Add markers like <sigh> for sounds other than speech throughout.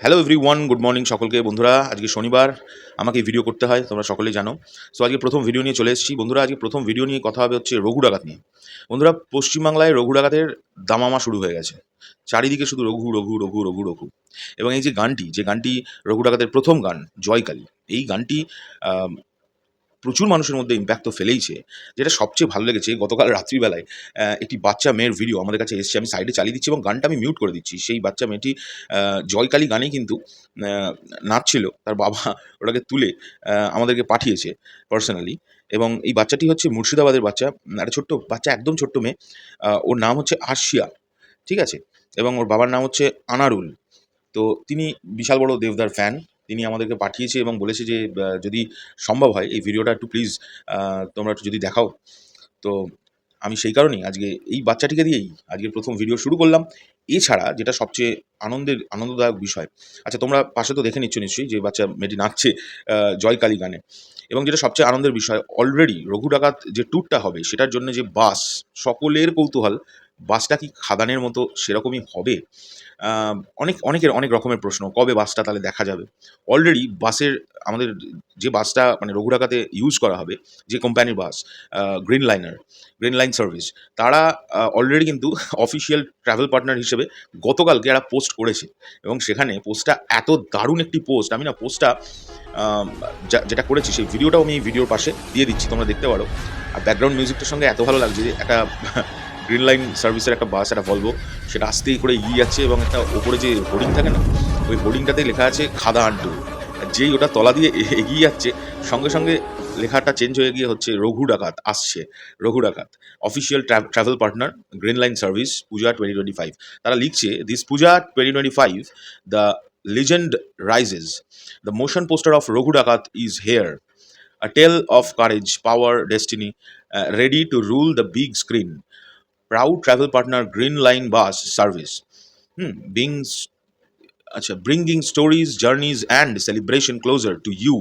Hello everyone good morning সকলকে। বন্ধুরা, আজকে শনিবার, আমাকে ভিডিও করতে হয়, তোমরা সকলেই জানো। সো আজকে প্রথম ভিডিও নিয়ে চলে এসেছি। বন্ধুরা, আজকে প্রথম ভিডিও নিয়ে কথা হবে হচ্ছে রঘু ডাকাত নিয়ে। বন্ধুরা, পশ্চিমবাংলায় রঘু ডাকাতের দামামা শুরু হয়ে গেছে। চারিদিকে শুধু রঘু রঘু রঘু রঘু রঘু। এবং এই যে গানটি যে গানটি রঘু ডাকাতের প্রথম গান, জয়কালী, এই গানটি প্রচুর মানুষের মধ্যে ইম্প্যাক্ট তো ফেলেইছে। যেটা সবচেয়ে ভালো লেগেছে, গতকাল রাত্রিবেলায় একটি বাচ্চা মেয়ের ভিডিও আমাদের কাছে এসেছে। আমি সাইডে চালিয়ে দিচ্ছি এবং গানটা আমি মিউট করে দিচ্ছি। সেই বাচ্চা মেয়েটি জয়কালী গানে কিন্তু নাচছিল। তার বাবা ওটাকে তুলে আমাদেরকে পাঠিয়েছে পার্সোনালি এবং এই বাচ্চাটি হচ্ছে মুর্শিদাবাদের বাচ্চা। একটা ছোট্ট বাচ্চা, একদম ছোট্ট মেয়ে। ওর নাম হচ্ছে আরশিয়া ঠিক আছে? এবং ওর বাবার নাম হচ্ছে আনারুল। তো তিনি বিশাল বড় দেবদার ফ্যান তিনি আমাদেরকে পাঠিয়েছে এবং বলেছে যে যদি সম্ভব হয় এই ভিডিওটা একটু প্লিজ তোমরা একটু যদি দেখাও। তো আমি সেই কারণেই আজকে এই বাচ্চাটিকে দিয়েই আজকে প্রথম ভিডিও শুরু করলাম। এছাড়া যেটা সবচেয়ে আনন্দের, আনন্দদায়ক বিষয় আচ্ছা তোমরা পাশে তো দেখে নিচ্ছ নিশ্চয়ই যে বাচ্চা মেয়েটি নাচছে জয়কালী গানে। এবং যেটা সবচেয়ে আনন্দের বিষয় অলরেডি রঘু ডাকাত যে ট্যুরটা হবে সেটার জন্য যে বাস সকলের কৌতূহল বাসটা কি খাদানের মতো সেরকমই হবে? অনেক, অনেকের অনেক রকমের প্রশ্ন, কবে বাসটা তাহলে দেখা যাবে? অলরেডি বাসের, আমাদের যে বাসটা মানে রঘু ডাকাতে ইউজ করা হবে, যে কোম্পানির bus Green Liner Green Line service তারা অলরেডি কিন্তু অফিসিয়াল ট্রাভেল পার্টনার হিসেবে গতকালকে একটা পোস্ট করেছে। এবং সেখানে পোস্টটা এত দারুণ একটি পোস্ট আমি না পোস্টটা যেটা করেছি সেই ভিডিওটাও আমি এই ভিডিওর পাশে দিয়ে দিচ্ছি, তোমরা দেখতে পারো। আর ব্যাকগ্রাউন্ড মিউজিকটার সঙ্গে এত ভালো লাগছে যে একটা গ্রিন লাইন সার্ভিসের একটা বাস একটা ভলভো সেটা আস্তেই করে এগিয়ে যাচ্ছে এবং একটা ওপরে যে হোর্ডিং থাকে না ওই হোর্ডিংটাতে লেখা আছে খাদা আন্টু। যেই ওটা তলা দিয়ে এগিয়ে যাচ্ছে সঙ্গে সঙ্গে লেখাটা চেঞ্জ হয়ে গিয়ে হচ্ছে রঘু ডাকাত আসছে Raghu Dakat. Official travel partner Green Line service Puja twenty twenty five তারা লিখছে this Puja twenty twenty five the legend rises the motion poster of Raghu Dakat is here tale of courage, power, destiny, uh, ready to rule the big screen. Proud travel partner Green Line Bus Service. Hmm, being, acha, bringing stories, journeys, and celebration closer to you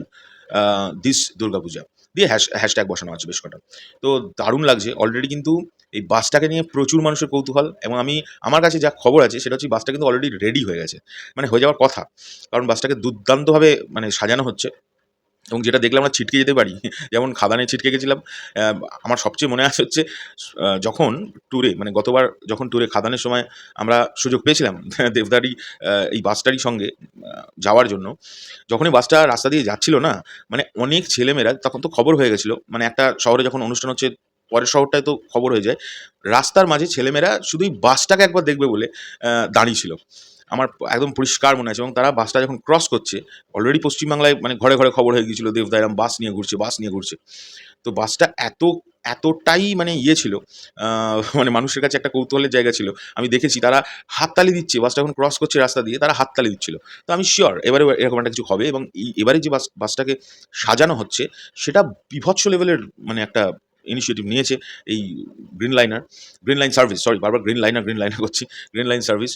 uh, this. দিয়ে hash hashtag বসানো আছে বেশ কটা। তো দারুণ লাগছে। Already কিন্তু এই বাসটাকে নিয়ে প্রচুর মানুষের কৌতূহল এবং আমি আমার কাছে যা খবর আছে সেটা হচ্ছে বাসটা কিন্তু অলরেডি রেডি হয়ে গেছে। মানে হয়ে যাওয়ার কথা। কারণ বাসটাকে দুর্দান্তভাবে মানে সাজানো হচ্ছে। এবং যেটা দেখলে আমরা ছিটকে যেতে পারি, যেমন খাদানে ছিটকে গেছিলাম আমার সবচেয়ে মনে আছে হচ্ছে যখন ট্যুরে মানে গতবার যখন ট্যুরে খাদানের সময় আমরা সুযোগ পেয়েছিলাম, <laughs> দেবদারি এই বাসটারই সঙ্গে যাওয়ার জন্য, যখনই বাসটা রাস্তা দিয়ে যাচ্ছিল না মানে অনেক ছেলেমেয়েরা তখন তো খবর হয়ে গেছিল মানে একটা শহরে যখন অনুষ্ঠান হচ্ছে, পরের শহরটায় তো খবর হয়ে যায়, রাস্তার মাঝে ছেলেমেয়েরা শুধুই বাসটাকে একবার দেখবে বলে দাঁড়িয়েছিল আমার একদম পরিষ্কার মনে আছে এবং তারা বাসটা যখন ক্রস করছে অলরেডি পশ্চিমবাংলায় মানে ঘরে ঘরে খবর হয়ে গিয়েছিল দেবদা বাস নিয়ে ঘুরছে, বাস নিয়ে ঘুরছে। তো বাসটা এত, এতটাই মানে ইয়ে ছিল মানে মানুষের কাছে একটা কৌতূহলের জায়গা ছিল। আমি দেখেছি তারা হাততালি দিচ্ছে, বাসটা যখন ক্রস করছে রাস্তা দিয়ে, তারা হাততালি দিচ্ছিল। তো আমি শিওর এবারে এরকম একটা কিছু হবে এবং এবারে যে বাস, বাসটাকে সাজানো হচ্ছে, সেটা বিভৎস লেভেলের মানে একটা ইনিশিয়েটিভ নিয়েছে এই Green Liner Green Line service sorry বারবার গ্রিন লাইনার গ্রিন লাইনার করছি গ্রিন লাইন সার্ভিস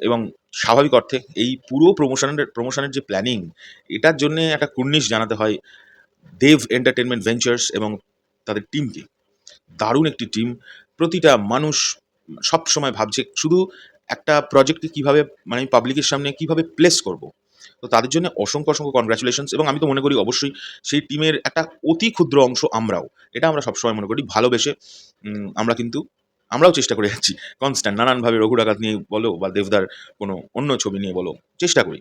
এবং স্বাভাবিক অর্থে এই পুরো প্রমোশনের প্রমোশনের যে প্ল্যানিং এটার জন্য একটা কুর্নিশ জানাতে হয় দেব এন্টারটেনমেন্ট ভেঞ্চার্স এবং তাদের টিমকে দারুণ একটি টিম প্রতিটা মানুষ সব সময় ভাবছে শুধু একটা প্রজেক্টকে কীভাবে মানে আমি পাবলিকের সামনে কীভাবে প্লেস করব। তো তাদের জন্য অসংখ্য অসংখ্য কনগ্রাচুলেশনস এবং আমি তো মনে করি অবশ্যই সেই টিমের একটা অতি ক্ষুদ্র অংশ আমরাও। এটা আমরা সবসময় মনে করি, ভালোবেসে আমরা কিন্তু, আমরাও চেষ্টা করে যাচ্ছি। কনস্ট্যান্ট নানানভাবে রঘু ডাকাত নিয়ে বলো বা দেবদার কোনো অন্য ছবি নিয়ে বলো, চেষ্টা করি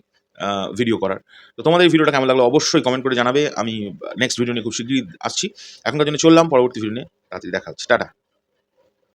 ভিডিও করার। তো তোমাদের এই ভিডিওটা কেমন লাগল অবশ্যই কমেন্ট করে জানাবে। আমি নেক্সট ভিডিও নিয়ে খুব শীঘ্রই আসছি। এখনকার জন্য চললাম, পরবর্তী ভিডিও নিয়ে তাড়াতাড়ি দেখা হচ্ছে। টাটা।